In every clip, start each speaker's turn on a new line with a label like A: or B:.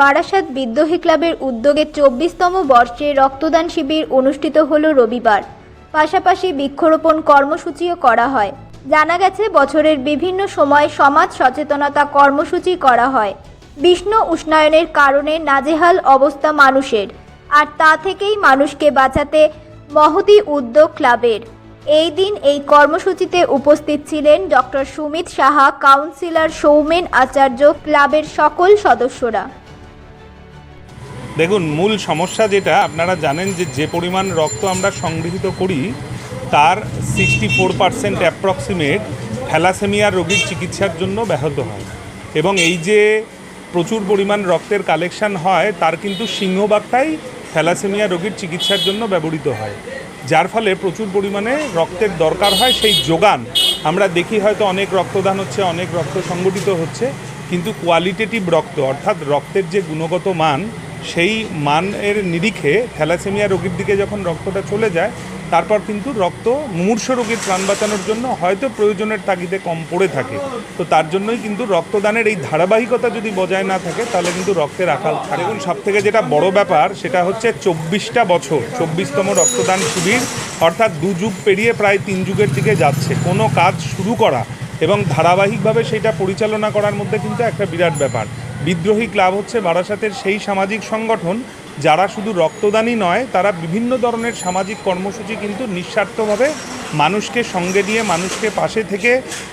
A: বারাসাত বিদ্রোহী ক্লাবের উদ্যোগে চব্বিশতম বর্ষে রক্তদান শিবির অনুষ্ঠিত হল রবিবার। পাশাপাশি বৃক্ষরোপণ কর্মসূচিও করা হয়। জানা গেছে, বছরের বিভিন্ন সময় সমাজ সচেতনতা কর্মসূচি করা হয়। বিষ্ণু উষ্ণায়নের কারণে নাজেহাল অবস্থা মানুষের। আর তা থেকেই মানুষকে বাঁচাতে মহতি উদ্যোগ ক্লাবের। এই দিন এই কর্মসূচিতে উপস্থিত ছিলেন ডক্টর সুমিত সাহা, কাউন্সিলর সৌমেন আচার্য, ক্লাবের সকল সদস্যরা।
B: দেখুন, মূল সমস্যা যেটা, আপনারা জানেন যে যে পরিমাণ রক্ত আমরা সংগৃহীত করি, তার sixty four percent approximate thalassaemia রোগীর চিকিৎসার জন্য ব্যাহত হয়। এবং এই যে প্রচুর পরিমাণ রক্তের কালেকশন হয়, তার কিন্তু সিংহভাগটাই থ্যালাসেমিয়া রোগীর চিকিৎসার জন্য ব্যবহৃত হয়। যার ফলে প্রচুর পরিমাণে রক্তের দরকার হয়, সেই যোগান। আমরা দেখি হয়তো অনেক রক্তদান হচ্ছে, অনেক রক্ত সংগঠিত হচ্ছে, কিন্তু কোয়ালিটেটিভ রক্ত, অর্থাৎ রক্তের যে গুণগত মান সেই মানের নিরিখে থ্যালাসেমিয়া রোগীর দিকে যখন রক্তটা চলে যায়, তারপর কিন্তু রক্ত মুমূর্ষ রোগীর প্রাণ বাঁচানোর জন্য হয়তো প্রয়োজনের তাগিদে কম পড়ে থাকে। তো তার জন্যই কিন্তু রক্তদানের এই ধারাবাহিকতা যদি বজায় না থাকে, তাহলে কিন্তু রক্তের আকাল এবং সব থেকে যেটা বড় ব্যাপার, সেটা হচ্ছে চব্বিশটা বছর, চব্বিশতম রক্তদান শিবির, অর্থাৎ দু যুগ পেরিয়ে প্রায় তিন যুগের দিকে যাচ্ছে। কোনো কাজ শুরু করা এবং ধারাবাহিকভাবে সেটা পরিচালনা করার মধ্যে কিন্তু একটা বিরাট ব্যাপার। বিদ্রোহী ক্লাব হচ্ছে বারাসাতের সেই সামাজিক সংগঠন, যারা শুধু রক্তদানই নয়, তারা বিভিন্ন ধরনের সামাজিক কর্মসূচি কিন্তু নিঃস্বার্থভাবে মানুষকে সঙ্গে দিয়ে মানুষকে পাশে থেকে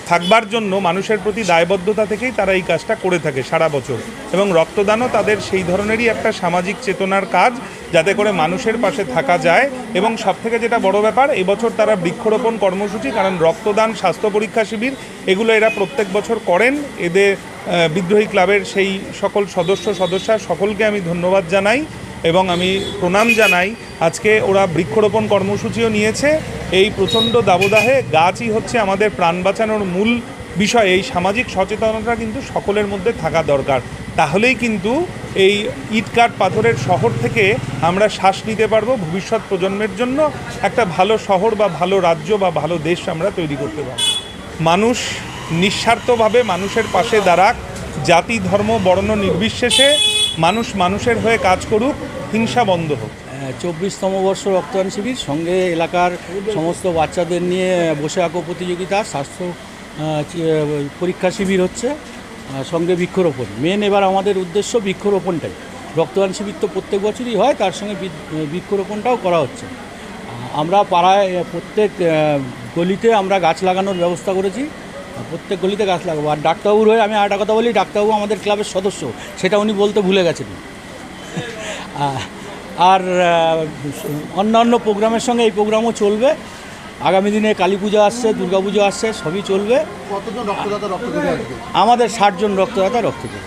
B: থাকবার জন্য মানুষের প্রতি দায়বদ্ধতা থেকেই তারা এই কাজটা করে থাকে সারা বছর। এবং রক্তদানও তাদের সেই ধরনেরই একটা সামাজিক চেতনার কাজ, যাতে করে মানুষের পাশে থাকা যায়। এবং সবথেকে যেটা বড় ব্যাপার, এবছর তারা বৃক্ষরোপণ কর্মসূচি, কারণ রক্তদান, স্বাস্থ্য পরীক্ষা শিবির, এগুলো এরা প্রত্যেক বছর করেন। এদের বিদ্রোহী ক্লাবের সেই সকল সদস্য, সদস্যা, সকলকে আমি ধন্যবাদ জানাই। এবং আমি প্রণাম জানাই, আজকে ওরা বৃক্ষরোপণ কর্মসূচিও নিয়েছে। এই প্রচণ্ড দাবদাহে গাছই হচ্ছে আমাদের প্রাণ বাঁচানোর মূল বিষয়। এই সামাজিক সচেতনতা কিন্তু সকলের মধ্যে থাকা দরকার। তাহলেই কিন্তু এই ইটকাট পাথরের শহর থেকে আমরা শ্বাস নিতে পারব ভবিষ্যৎ প্রজন্মের জন্য। একটা ভালো শহর বা ভালো রাজ্য বা ভালো দেশ আমরা তৈরি করতে পারব। মানুষ নিঃস্বার্থভাবে মানুষের পাশে দাঁড়াক। জাতি, ধর্ম, বর্ণ নির্বিশেষে মানুষ মানুষের হয়ে কাজ করুক, হিংসা বন্ধ হোক।
C: চব্বিশতম বর্ষ রক্তদান শিবির, সঙ্গে এলাকার সমস্ত বাচ্চাদের নিয়ে বসে আঁকো প্রতিযোগিতা, স্বাস্থ্য পরীক্ষা শিবির হচ্ছে সঙ্গে বৃক্ষরোপণ। মেন এবার আমাদের উদ্দেশ্য বৃক্ষরোপণটাই। রক্তদান শিবির তো প্রত্যেক বছরই হয়, তার সঙ্গে বৃক্ষরোপণটাও করা হচ্ছে। আমরা পাড়ায় প্রত্যেক গলিতে আমরা গাছ লাগানোর ব্যবস্থা করেছি। প্রত্যেক গলিতে গাছ লাগাবো। আর ডাক্তারবাবুর হয়ে আমি আরেকটা কথা বলি ডাক্তারবাবু আমাদের ক্লাবের সদস্য সেটা উনি বলতে ভুলে গেছেন। আর অন্যান্য প্রোগ্রামের সঙ্গে এই প্রোগ্রামও চলবে। আগামী দিনে কালী পুজো আসছে দুর্গা পুজো আসছে সবই চলবে।
D: কতজন রক্তদাতা রক্ত দেবে
C: আমাদের ষাটজন রক্তদাতা রক্ত দেবে